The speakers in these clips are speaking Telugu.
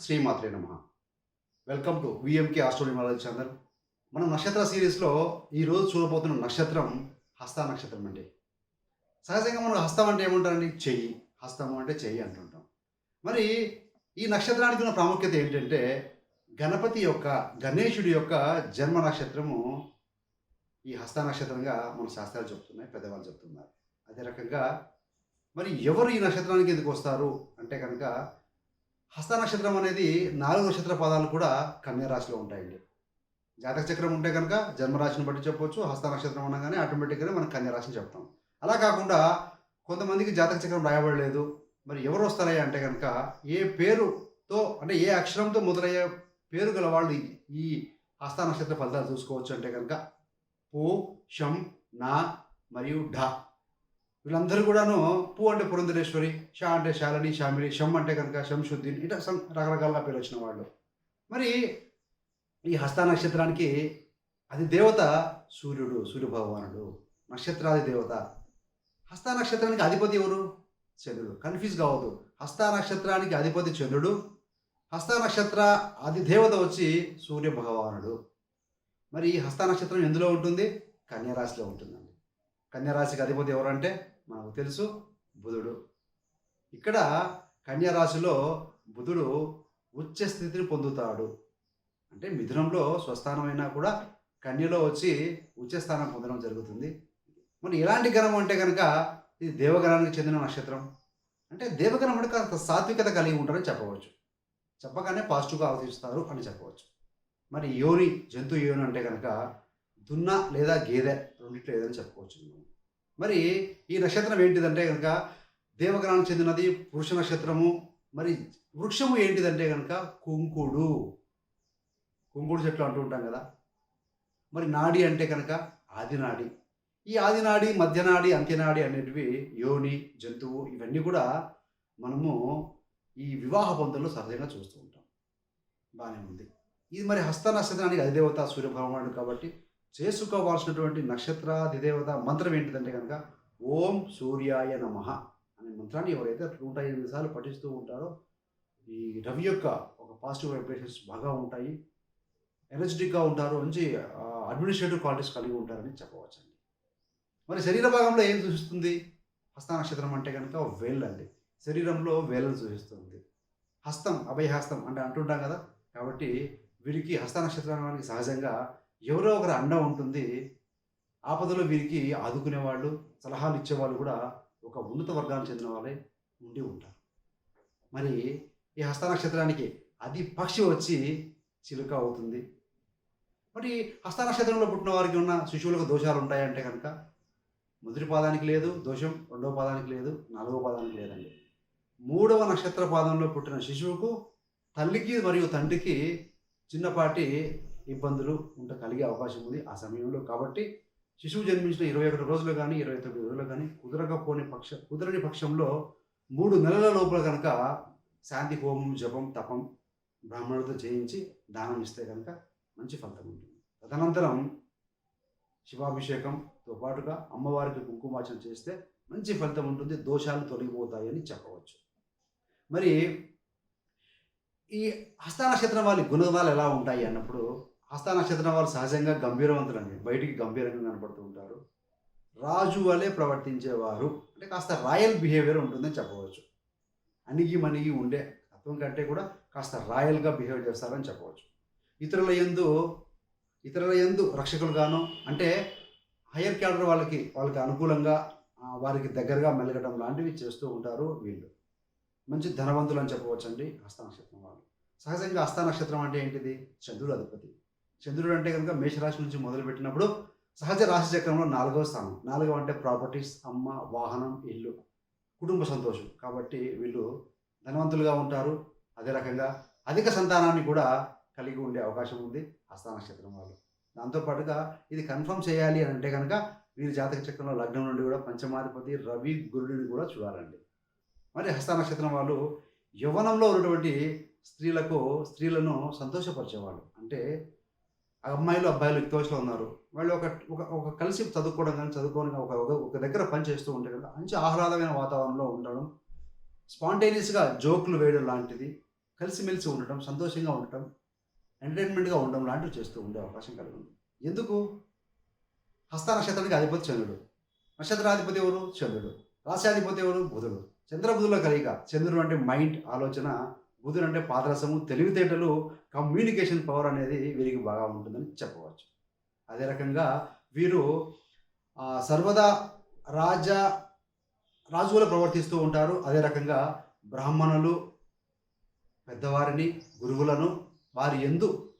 శ్రీమాత్రే నమ. Welcome to VMK astronumerology channel మనం నక్షత్ర సిరీస్లో ఈరోజు చూడబోతున్న నక్షత్రం హస్త నక్షత్రం అండి. సహజంగా మనం హస్తం అంటే ఏముంటారండి? చెయ్యి. హస్తము అంటే చెయ్యి అంటుంటాం. మరి ఈ నక్షత్రానికి ఉన్న ప్రాముఖ్యత ఏంటంటే గణపతి యొక్క గణేశుడి యొక్క జన్మ నక్షత్రము ఈ హస్త నక్షత్రంగా మన శాస్త్రాలు చెప్తున్నాయి పెద్దవాళ్ళు చెప్తున్నారు. అదే రకంగా మరి ఎవరు ఈ నక్షత్రానికి ఎందుకు వస్తారు? అంటే కనుక హస్త నక్షత్రం అనేది నాలుగు నక్షత్ర పదాలు కూడా కన్యారాశిలో ఉంటాయండి. జాతక చక్రం ఉంటే కనుక జన్మరాశిని బట్టి చెప్పొచ్చు హస్త నక్షత్రం అనగానే ఆటోమేటిక్గానే మనం కన్యారాశిని చెప్తాం. అలా కాకుండా కొంతమందికి జాతక చక్రం రాయబడలేదు మరి ఎవరు వస్తారయ్యా అంటే కనుక ఏ పేరుతో అంటే ఏ అక్షరంతో మొదలయ్యే పేరు గల వాళ్ళు ఈ- హస్త నక్షత్ర ఫలితాలు చూసుకోవచ్చు అంటే కనుక పూ షం నా మరియు ఢ. వీళ్ళందరూ కూడాను పూ అంటే పురంధరేశ్వరి షా అంటే శాలని శామిలి షమ్ అంటే కనుక శంశుద్దీన్ ఇట్లా సం రకరకాలుగా పేరు వచ్చిన వాళ్ళు. మరి ఈ హస్త నక్షత్రానికి అది దేవత సూర్యుడు సూర్యభగవానుడు నక్షత్రాది దేవత. హస్త నక్షత్రానికి అధిపతి ఎవరు? చంద్రుడు. కన్ఫ్యూజ్ కావద్దు. హస్త నక్షత్రానికి అధిపతి చంద్రుడు హస్త నక్షత్ర అది దేవత వచ్చి సూర్య భగవానుడు మరి ఈ హస్త నక్షత్రం ఎందులో ఉంటుంది? కన్యారాశిలో ఉంటుందండి. కన్యారాశికి అధిపతి ఎవరంటే మనకు తెలుసు బుధుడు. ఇక్కడ కన్యరాశిలో బుధుడు ఉచ్చ స్థితిని పొందుతాడు. అంటే మిథునంలో స్వస్థానమైనా కూడా కన్యలో వచ్చి ఉచ్చస్థానం పొందడం జరుగుతుంది. మరి ఎలాంటి గ్రహం అంటే కనుక ఇది దేవగ్రహానికి చెందిన నక్షత్రం. అంటే దేవగ్రహం అంటే కాస్త సాత్వికత కలిగి ఉంటారని చెప్పవచ్చు. చెప్పగానే పాజిటివ్గా ఆలోచిస్తారు అని చెప్పవచ్చు. మరి యోని జంతు యోని అంటే కనుక దున్న లేదా గేదె రెండిట్లో ఏదని చెప్పుకోవచ్చు. మరి ఈ నక్షత్రం ఏంటిదంటే కనుక దేవగణానికి చెందినది పురుష నక్షత్రము. మరి వృక్షము ఏంటిదంటే కనుక కుంకుడు. కుంకుడు చెట్లు అంటూ ఉంటాం కదా. మరి నాడి అంటే కనుక ఆదినాడి. ఈ ఆదినాడి మధ్యనాడి అంత్యనాడి అనేటివి యోని జంతువు ఇవన్నీ కూడా మనము ఈ వివాహ బంధంలో సహజంగా చూస్తూ ఉంటాం. బాగానే ఉంది. ఇది మరి హస్త నక్షత్రానికి అధిదేవత సూర్యభగవానుడు కాబట్టి చేసుకోవాల్సినటువంటి నక్షత్రాధిదేవత మంత్రం ఏంటిదంటే కనుక ఓం సూర్యాయ నమః అనే మంత్రాన్ని ఎవరైతే నూట ఎనిమిది సార్లు పఠిస్తూ ఉంటారో ఈ రవి యొక్క ఒక పాజిటివ్ వైబ్రేషన్స్ బాగా ఉంటాయి. ఎనర్జెటిక్గా ఉంటారు మంచి అడ్మినిస్ట్రేటివ్ క్వాలిటీస్ కలిగి ఉంటారని చెప్పవచ్చండి. మరి శరీర భాగంలో ఏం సూచిస్తుంది? హస్త నక్షత్రం అంటే కనుక వేళ్ళండి శరీరంలో వేళ్ళను సూచిస్తుంది. హస్తం అభయహస్తం అంటే అంటుంటాం కదా. కాబట్టి వీరికి హస్త నక్షత్రానికి సహజంగా ఎవరో ఒకరు అండ ఉంటుంది. ఆపదలో వీరికి ఆదుకునే వాళ్ళు సలహాలు ఇచ్చేవాళ్ళు కూడా ఒక ఉన్నత వర్గానికి చెందిన వాళ్ళే ఉండి ఉంటారు. మరి ఈ హస్త నక్షత్రానికి అది పక్షి వచ్చి చిలుక అవుతుంది. మరి హస్త నక్షత్రంలో పుట్టిన వారికి ఉన్న శిశువులకు దోషాలు ఉంటాయంటే కనుక మొదటి పాదానికి లేదు దోషం రెండవ పాదానికి లేదు నాలుగవ పాదానికి లేదండి. మూడవ నక్షత్ర పాదంలో పుట్టిన శిశువుకు తల్లికి మరియు తండ్రికి చిన్నపాటి ఇబ్బందులు ఉంట కలిగే అవకాశం ఉంది ఆ సమయంలో. కాబట్టి శిశువు జన్మించిన ఇరవై ఒకటి రోజులు కానీ ఇరవై తొమ్మిది రోజులు కానీ కుదరకపోని పక్ష కుదరని పక్షంలో మూడు నెలల లోపల కనుక శాంతి హోమం జపం తపం బ్రాహ్మణులతో చేయించి దానం ఇస్తే కనుక మంచి ఫలితం ఉంటుంది. తదనంతరం శివాభిషేకంతో పాటుగా అమ్మవారికి కుంకుమార్చన చేస్తే మంచి ఫలితం ఉంటుంది దోషాలు తొలగిపోతాయని చెప్పవచ్చు. మరి ఈ హస్త నక్షత్రం వాళ్ళ గుణగణాలు ఎలా ఉంటాయి అన్నప్పుడు ఆస్థా నక్షత్రం వాళ్ళు సహజంగా గంభీరవంతులండి. బయటికి గంభీరంగా కనపడుతూ ఉంటారు. రాజు వలె ప్రవర్తించేవారు. అంటే కాస్త రాయల్ బిహేవియర్ ఉంటుందని చెప్పవచ్చు. అణిగి మణిగి ఉండే తత్వం కంటే కూడా కాస్త రాయల్గా బిహేవ్ చేస్తారని చెప్పవచ్చు. ఇతరుల ఎందు ఇతరుల ఎందు రక్షకులుగాను అంటే హయ్యర్ క్యాడర్ వాళ్ళకి వాళ్ళకి అనుకూలంగా వారికి దగ్గరగా మెలగడం లాంటివి చేస్తూ ఉంటారు వీళ్ళు. మంచి ధనవంతులు అని చెప్పవచ్చండి హస్త నక్షత్రం వాళ్ళు. సహజంగా హస్త నక్షత్రం అంటే ఏంటిది? చంద్రుడు అధిపతి. చంద్రుడు అంటే కనుక మేషరాశి నుంచి మొదలుపెట్టినప్పుడు సహజ రాశి చక్రంలో నాలుగవ స్థానం. నాలుగవ అంటే ప్రాపర్టీస్ అమ్మ వాహనం ఇల్లు కుటుంబ సంతోషం. కాబట్టి వీళ్ళు ధనవంతులుగా ఉంటారు. అదే రకంగా అధిక సంతానాన్ని కూడా కలిగి ఉండే అవకాశం ఉంది హస్త నక్షత్రం వాళ్ళు. దాంతోపాటుగా ఇది కన్ఫర్మ్ చేయాలి అని అంటే కనుక వీరి జాతక చక్రంలో లగ్నం నుండి కూడా పంచమాధిపతి రవి గురుడిని కూడా చూడాలండి. మరి హస్త నక్షత్రం వాళ్ళు యవ్వనంలో ఉన్నటువంటి స్త్రీలకు స్త్రీలను సంతోషపరిచేవాళ్ళు. అంటే అమ్మాయిలు అబ్బాయిలు యుక్తవయసులో ఉన్నారు. వాళ్ళు ఒక ఒక ఒక కలిసి చదువుకోవడం కానీ చదువుకోవడం ఒక ఒక- దగ్గర పని చేస్తూ ఉంటే కదా మంచి ఆహ్లాదమైన వాతావరణంలో ఉండడం స్పాంటేనియస్గా జోకులు వేయడం లాంటిది కలిసిమెలిసి ఉండటం సంతోషంగా ఉండటం ఎంటర్టైన్మెంట్గా ఉండడం లాంటివి చేస్తూ ఉండే అవకాశం కలిగి ఎందుకు? హస్త నక్షత్రానికి అధిపతి చంద్రుడు. నక్షత్రాధిపతి ఎవరు? చంద్రుడు. రాశ్యాధిపతి ఎవరు? బుధుడు. చంద్రబుధుల కలిగిక చంద్రుడు అంటే మైండ్ ఆలోచన. బుధుడు అంటే పాదరసము. తెలివితేటలు కమ్యూనికేషన్ పవర్ అనేది వీరికి బాగా ఉంటుందని చెప్పవచ్చు. అదే రకంగా వీరు సర్వదా రాజ రాజువులు ప్రవర్తిస్తూ ఉంటారు. అదే రకంగా బ్రాహ్మణులు పెద్దవారిని గురువులను వారి ఎందు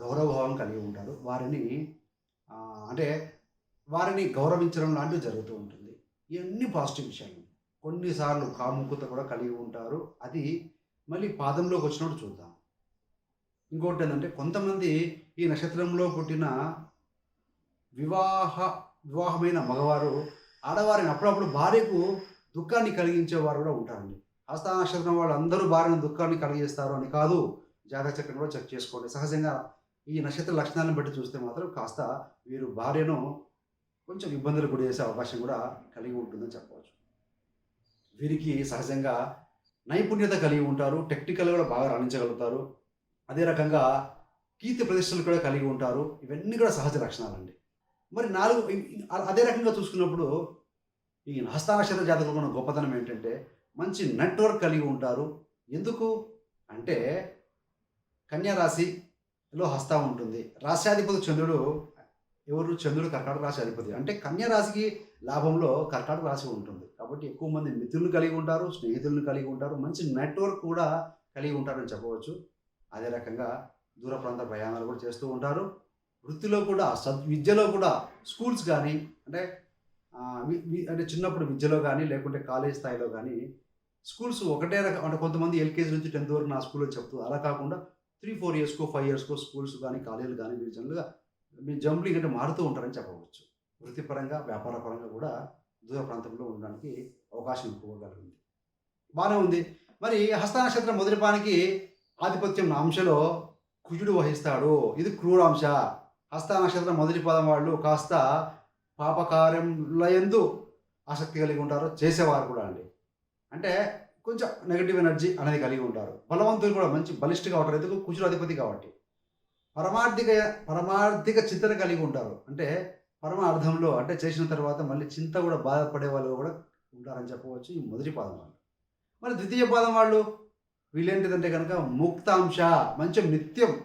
గౌరవభావం కలిగి ఉంటారు. వారిని అంటే వారిని గౌరవించడం లాంటివి జరుగుతూ ఉంటుంది. ఇవన్నీ పాజిటివ్ విషయాలు. కొన్నిసార్లు కాముకత కూడా కలిగి ఉంటారు. అది మళ్ళీ పాదంలోకి వచ్చినప్పుడు చూద్దాం. ఇంకోటి ఏంటంటే కొంతమంది ఈ నక్షత్రంలో పుట్టిన వివాహ వివాహమైన మగవారు ఆడవారిని అప్పుడప్పుడు భార్యకు దుఃఖాన్ని కలిగించేవారు కూడా ఉంటారండి. హస్త నక్షత్రం వాళ్ళు అందరూ భార్యను దుఃఖాన్ని కలిగిస్తారు అని కాదు. జాతక చక్రం కూడా చెక్ చేసుకోండి. సహజంగా ఈ నక్షత్ర లక్షణాలను బట్టి చూస్తే మాత్రం కాస్త వీరు భార్యను కొంచెం ఇబ్బందులు గురి చేసే అవకాశం కూడా కలిగి ఉంటుందని చెప్పవచ్చు. వీరికి సహజంగా నైపుణ్యత కలిగి ఉంటారు. టెక్నికల్ కూడా బాగా రాణించగలుగుతారు. అదే రకంగా కీర్తి ప్రతిష్టలు కూడా కలిగి ఉంటారు. ఇవన్నీ కూడా సహజ లక్షణాలండి. మరి నాలుగు అదే రకంగా చూసుకున్నప్పుడు ఈ హస్తాక్షర జాతకంలో ఉన్న గొప్పతనం ఏంటంటే మంచి నెట్వర్క్ కలిగి ఉంటారు. ఎందుకు? అంటే కన్యారాశిలో హస్త ఉంటుంది. రాశ్యాధిపతి చంద్రుడు ఎవరు? చంద్రుడు కర్కాటక రాశి అధిపతి. అంటే కన్యారాశికి లాభంలో కర్కాటక రాశి ఉంటుంది. కాబట్టి ఎక్కువ మంది మిత్రులను కలిగి ఉంటారు స్నేహితులను కలిగి ఉంటారు. మంచి నెట్వర్క్ కూడా కలిగి ఉంటారని చెప్పవచ్చు. అదే రకంగా దూర ప్రాంత ప్రయాణాలు కూడా చేస్తూ ఉంటారు. వృత్తిలో కూడా సద్ విద్యలో కూడా స్కూల్స్ కానీ అంటే అంటే చిన్నప్పుడు విద్యలో కానీ లేకుంటే కాలేజ్ స్థాయిలో కానీ స్కూల్స్ ఒకటే రకం అంటే కొంతమంది ఎల్కేజీ నుంచి టెన్త్ వరకు నా స్కూల్లో చెప్తూ అలా కాకుండా త్రీ ఫోర్ ఇయర్స్కో ఫైవ్ ఇయర్స్కో స్కూల్స్ కానీ కాలేజీలు కానీ మీరు జనరల్గా మీ జంబ్లింగ్ అంటే మారుతూ ఉంటారని చెప్పవచ్చు. వృత్తిపరంగా వ్యాపార పరంగా కూడా దూర ప్రాంతంలో ఉండడానికి అవకాశం ఎక్కువగా ఉంది. బాగానే ఉంది. మరి హస్త నక్షత్రం మొదటి పానికి ఆధిపత్యం అంశలో కుజుడు వహిస్తాడు. ఇది క్రూరాంశ. హస్త నక్షత్రం మొదటి పదం వాళ్ళు కాస్త పాపకార్యంలయందు ఆసక్తి కలిగి ఉంటారు. చేసేవారు కూడా అండి. అంటే కొంచెం నెగిటివ్ ఎనర్జీ అనేది కలిగి ఉంటారు. బలవంతులు కూడా మంచి బలిష్ఠగా ఉంటారు. ఎందుకు? కుజుడు అధిపతి కాబట్టి. పరమార్థిక పరమార్థిక చింతన కలిగి ఉంటారు. అంటే పరమార్థంలో అంటే చేసిన తర్వాత మళ్ళీ చింత కూడా బాధపడే వాళ్ళు కూడా ఉంటారని చెప్పవచ్చు ఈ మొదటి పాదం వాళ్ళు. మరి ద్వితీయ పాదం వాళ్ళు వీళ్ళేంటిదంటే కనుక ముక్తాంశ మంచి నిత్యం.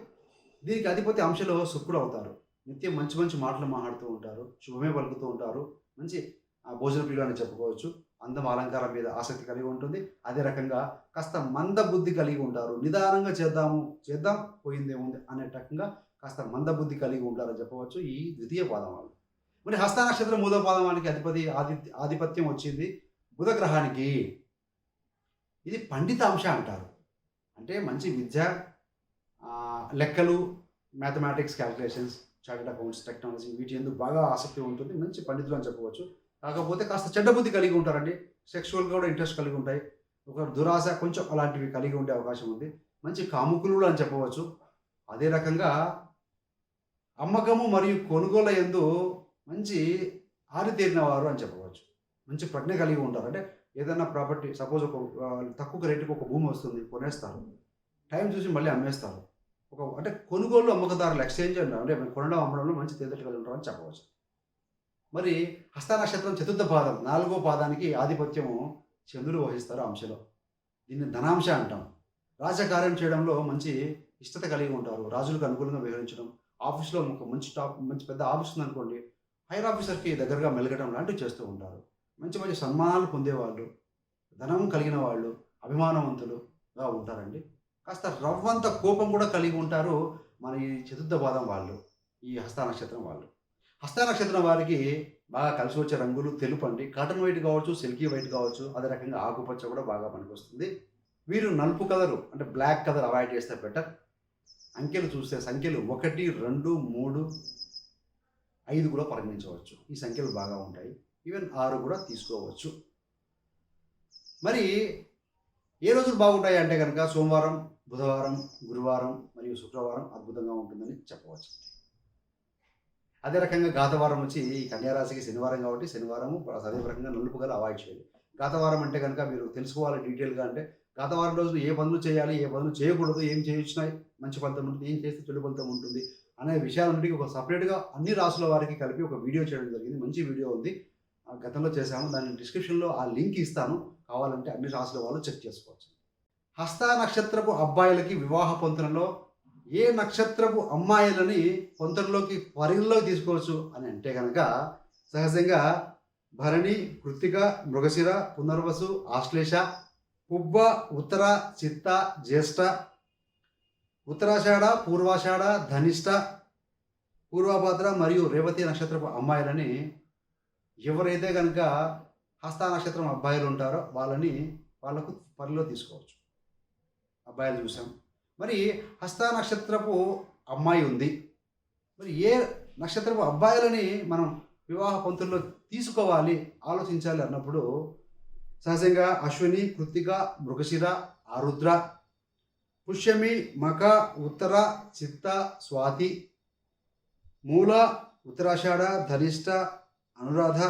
దీనికి అధిపతి అంశలో శుక్రుడు అవుతారు. నిత్యం మంచి మంచి మాటలు మాట్లాడుతూ ఉంటారు శుభమే పలుకుతూ ఉంటారు. మంచి ఆ, భోజన ప్రియులు అని చెప్పుకోవచ్చు. అందం అలంకారం మీద ఆసక్తి కలిగి ఉంటుంది. అదే రకంగా కాస్త మంద బుద్ధి కలిగి ఉంటారు. నిదానంగా చేద్దాము చేద్దాం పోయిందేముంది అనే రకంగా కాస్త మంద బుద్ధి కలిగి ఉంటారని చెప్పవచ్చు ఈ ద్వితీయ పాదం వాళ్ళు. మరి హస్త నక్షత్రం మూడో పాదం వాళ్ళకి అధిపతి ఆధి ఆధిపత్యం వచ్చింది బుధ గ్రహానికి ఇది పండిత అంశ అంటారు. అంటే మంచి విద్య లెక్కలు mathematics calculations chartered accounts technology వీటి ఎందుకు బాగా ఆసక్తి ఉంటుంది. మంచి పండితులు అని చెప్పవచ్చు. కాకపోతే కాస్త చెడ్డ బుద్ధి కలిగి ఉంటారండి. సెక్షువల్గా కూడా ఇంట్రెస్ట్ కలిగి ఉంటాయి. ఒక దురాశ కొంచెం అలాంటివి కలిగి ఉండే అవకాశం ఉంది. మంచి కాముకులు కూడా అని చెప్పవచ్చు. అదే రకంగా అమ్మకము మరియు కొనుగోలు ఎందు మంచి ఆరితేరిన వారు అని చెప్పవచ్చు. మంచి ప్రజ్ఞ కలిగి ఉంటారు. అంటే ఏదైనా ప్రాపర్టీ సపోజ్ ఒక తక్కువ రేటుకి ఒక భూమి వస్తుంది కొనేస్తారు. టైం చూసి మళ్ళీ అమ్మేస్తారు. ఒక అంటే కొనుగోలు అమ్మకదారులు ఎక్స్చేంజ్ అంటే కొనడం అమ్మడంలో మంచి తీర్థ కలిగి ఉంటారని చెప్పవచ్చు. మరి హస్త నక్షత్రం చతుర్థ పాదం నాలుగో పాదానికి ఆధిపత్యము చంద్రుడు వహిస్తారు అంశలో. దీన్ని ధనాంశ అంటాం. రాజకార్యం చేయడంలో మంచి ఇష్టత కలిగి ఉంటారు. రాజులకు అనుకూలంగా వ్యవహరించడం. ఆఫీస్లో ఒక మంచి టాప్ మంచి పెద్ద ఆఫీస్ ఉందనుకోండి హైర్ ఆఫీసర్కి దగ్గరగా మెలగడం లాంటివి చేస్తూ ఉంటారు. మంచి మంచి సన్మానాలు పొందేవాళ్ళు ధనం కలిగిన వాళ్ళు అభిమానవంతులుగా ఉంటారండి. కాస్త రవ్వంత కోపం కూడా కలిగి ఉంటారు మన ఈ చతుర్థ పాదం వాళ్ళు ఈ హస్త నక్షత్రం వాళ్ళు. హస్త నక్షత్రం వారికి బాగా కలిసి వచ్చే రంగులు తెలుపు అండి. కాటన్ వైట్ కావచ్చు సిల్కీ వైట్ కావచ్చు అదే రకంగా ఆకుపచ్చ కూడా బాగా పనికొస్తుంది. వీరు నలుపు కలరు అంటే బ్లాక్ కలర్ అవాయిడ్ చేస్తే బెటర్. అంకెలు చూస్తే సంఖ్యలు ఒకటి రెండు మూడు ఐదు కూడా పరిగణించవచ్చు. ఈ సంఖ్యలు బాగా ఉంటాయి. ఈవెన్ ఆరు కూడా తీసుకోవచ్చు. మరి ఏ రోజులు బాగుంటాయి అంటే కనుక సోమవారం బుధవారం గురువారం మరియు శుక్రవారం అద్భుతంగా ఉంటుందని చెప్పవచ్చు. అదే రకంగా గాతవారం వచ్చి ఈ కన్యారాశికి శనివారం కాబట్టి శనివారము అదే రకంగా నలుపు గల అవాయిడ్ చేయాలి. గాతవారం అంటే కనుక మీరు తెలుసుకోవాలి డీటెయిల్గా అంటే గాతవారం రోజులు ఏ పనులు చేయాలి ఏ పనులు చేయకూడదు ఏం చేయొచ్చినా మంచి ఫలితం ఉంటుంది ఏం చేస్తే చెడు ఫలితం ఉంటుంది అనే విషయాలన్నిటికీ ఒక సపరేట్గా అన్ని రాసుల వారికి కలిపి ఒక వీడియో చేయడం జరిగింది. మంచి వీడియో ఉంది. గతంలో చేశాము. దాని డిస్క్రిప్షన్లో ఆ లింక్ ఇస్తాను. కావాలంటే అన్ని రాసుల వాళ్ళు చెక్ చేసుకోవచ్చు. హస్త నక్షత్రపు అబ్బాయిలకి వివాహ పొంతనలో ఏ నక్షత్రపు అమ్మాయిలని పొంతనలోకి పరిగణలోకి తీసుకోవచ్చు అని అంటే కనుక సహజంగా భరణి కృత్తిక మృగశిర పునర్వసు ఆశ్లేష పుబ్బ ఉత్తర చిత్త జ్యేష్ఠ ఉత్తరాషాఢ పూర్వాషాఢ ధనిష్ట పూర్వభద్ర మరియు రేవతి నక్షత్రపు అమ్మాయిలని ఎవరైతే కనుక హస్త నక్షత్రం అబ్బాయిలు ఉంటారో వాళ్ళని వాళ్ళకు పరిలో తీసుకోవచ్చు. అబ్బాయిలు చూసాం. మరి హస్త నక్షత్రపు అమ్మాయి ఉంది. మరి ఏ నక్షత్రపు అబ్బాయిలని మనం వివాహ పంతుల్లో తీసుకోవాలి ఆలోచించాలి అన్నప్పుడు సహజంగా అశ్విని కృత్తిక మృగశిర ఆరుద్ర పుష్యమి మక ఉత్తర చిత్త స్వాతి మూల ఉత్తరాషాఢ ధనిష్ట అనురాధ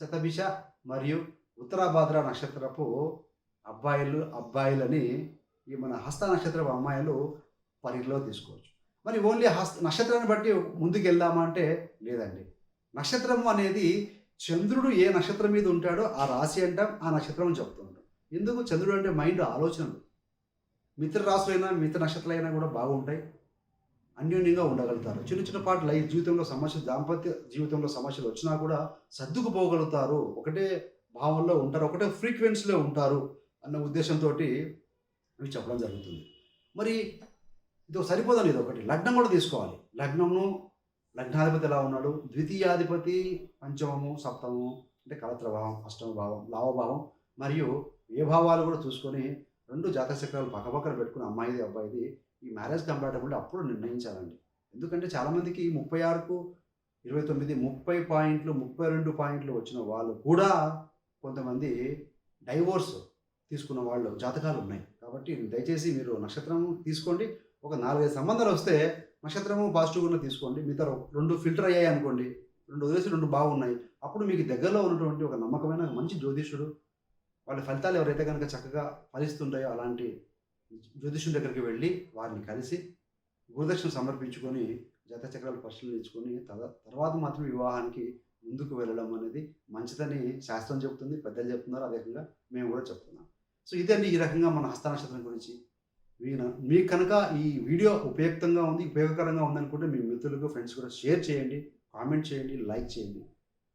శతభిష మరియు ఉత్తరాభాద్ర నక్షత్రపు అబ్బాయిలు అబ్బాయిలని ఈ మన హస్త నక్షత్రపు అమ్మాయిలు పరిధిలో తీసుకోవచ్చు. మరి ఓన్లీ హస్త నక్షత్రాన్ని బట్టి ముందుకు వెళ్దామా అంటే లేదండి. నక్షత్రము అనేది చంద్రుడు ఏ నక్షత్రం మీద ఉంటాడో ఆ రాశి అంటాం ఆ నక్షత్రం అని చెప్తూ ఉంటాం ఎందుకు? చంద్రుడు అంటే మైండ్ ఆలోచనలు. మిత్ర రాశులైనా మిత్ర నక్షత్రాలైనా కూడా బాగుంటాయి. అన్యోన్యంగా ఉండగలుగుతారు. చిన్న చిన్న పాటు లైఫ్ జీవితంలో సమస్యలు దాంపత్య జీవితంలో సమస్యలు వచ్చినా కూడా సర్దుకుపోగలుగుతారు. ఒకటే భావంలో ఉంటారు ఒకటే ఫ్రీక్వెన్సీలో ఉంటారు అన్న ఉద్దేశంతో ఇవి చెప్పడం జరుగుతుంది. మరి ఇది సరిపోదని ఇది ఒకటి? లగ్నం కూడా తీసుకోవాలి. లగ్నము లగ్నాధిపతి ఎలా ఉన్నాడు? ద్వితీయాధిపతి పంచమము సప్తమము అంటే కలత్ర భావం అష్టమ భావం లావభావం మరియు ఏ భావాలు కూడా చూసుకొని రెండు జాతక చక్రాలు పక్కపక్కన పెట్టుకుని అమ్మాయిది అబ్బాయిది ఈ మ్యారేజ్ కంపాటబిలిటీ అప్పుడు నిర్ణయించాలండి. ఎందుకంటే చాలామందికి ముప్పై ఆరుకు ఇరవై తొమ్మిది ముప్పై పాయింట్లు ముప్పై రెండు పాయింట్లు వచ్చిన వాళ్ళు కూడా కొంతమంది డైవోర్స్ తీసుకున్న వాళ్ళు జాతకాలు ఉన్నాయి. కాబట్టి దయచేసి మీరు నక్షత్రం తీసుకోండి. ఒక నాలుగైదు సంబంధాలు వస్తే నక్షత్రము పాజిటివ్గా తీసుకోండి. మిగతా రెండు ఫిల్టర్ అయ్యాయి అనుకోండి రెండు వదిలేసి రెండు బాగున్నాయి అప్పుడు మీకు దగ్గరలో ఉన్నటువంటి ఒక నమ్మకమైన మంచి జ్యోతిష్యుడు వాళ్ళ ఫలితాలు ఎవరైతే కనుక చక్కగా ఫలిస్తుంటాయో అలాంటి జ్యోతిష్యుడి దగ్గరికి వెళ్ళి వారిని కలిసి గురుదక్షిణ సమర్పించుకొని జత చక్రాలు పరిశీలించుకొని తద- తర్వాత మాత్రం వివాహానికి ముందుకు వెళ్ళడం అనేది మంచిదని శాస్త్రం చెప్తుంది పెద్దలు చెప్తున్నారు. అదే రకంగా మేము కూడా చెప్తున్నాం. సో ఇదండి ఈ రకంగా మన హస్తనక్షత్రం గురించి. మీ మీకు కనుక ఈ వీడియో ఉపయుక్తంగా ఉంది ఉపయోగకరంగా ఉందనుకుంటే మీ మిత్రులకు ఫ్రెండ్స్ కూడా షేర్ చేయండి కామెంట్ చేయండి లైక్ చేయండి.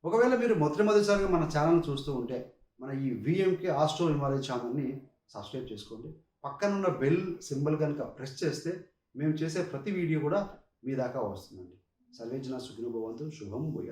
ఒకవేళ మీరు మొట్టమొదటిసారిగా మన ఛానల్ చూస్తూ ఉంటే మన ఈ విఎంకే ఆస్ట్రో హిమాలయ ఛానల్ని సబ్స్క్రైబ్ చేసుకోండి. పక్కనున్న బెల్ సింబల్ కనుక ప్రెస్ చేస్తే మేము చేసే ప్రతి వీడియో కూడా మీ దాకా వస్తుందండి. సర్వేజన సుఖినభవంతు శుభం పోయారు